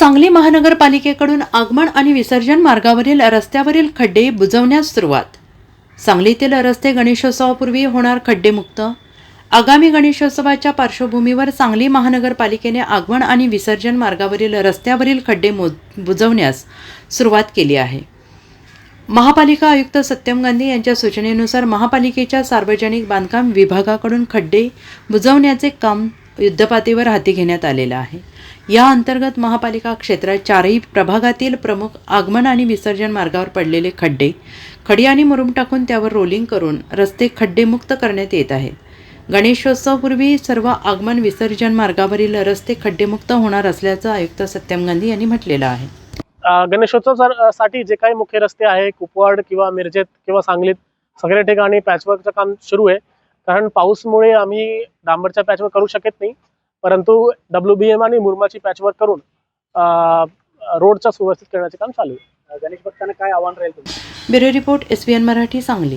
सांगली महानगरपालिकेकडून आगमन आणि विसर्जन मार्गावरील रस्त्यावरील खड्डे बुजवण्यास सुरुवात. सांगलीतील रस्ते गणेशोत्सवापूर्वी होणार खड्डेमुक्त. आगामी गणेशोत्सवाच्या पार्श्वभूमीवर सांगली महानगरपालिकेने आगमन आणि विसर्जन मार्गावरील रस्त्यावरील खड्डे मो बुजवण्यास सुरुवात केली आहे. महापालिका आयुक्त सत्यम गांधी यांच्या सूचनेनुसार महापालिकेच्या सार्वजनिक बांधकाम विभागाकडून खड्डे बुजवण्याचे काम युद्धपातीवर हाती घेण्यात आलेला आहे. या अंतर्गत महापालिका क्षेत्रात चारही प्रभागातील प्रमुख आगमन आणि विसर्जन मार्गावर पडलेले खड्डे खडी आणि मुरुम टाकून त्यावर रोलिंग करून रस्ते खड्डेमुक्त करण्यात येत आहेत. गणेशोत्सवपूर्वी सर्व आगमन विसर्जन मार्गावरील रस्ते खड्डेमुक्त होणार असल्याचं आयुक्त सत्यम गांधी यांनी म्हटलेलं आहे. गणेशोत्सवसाठी जे काही मुख्य रस्ते आहे कुपवाड किंवा मिरजेत किंवा सांगलीत सगळ्या ठिकाणी पॅचवर्कचं काम सुरू आहे. कारण पाऊसमुळे आम्ही डांबरचा पॅचवर्क करू शकत नाही. परंतु डब्ल्यू बी एम आणि मुरमाची पॅचवर्क करून रोडचा सुव्यवस्थित करण्याचे काम चालू आहे. गणेश भक्तांना काय आव्हान राहील तुमचं? Bureau report S Marathi Sangli.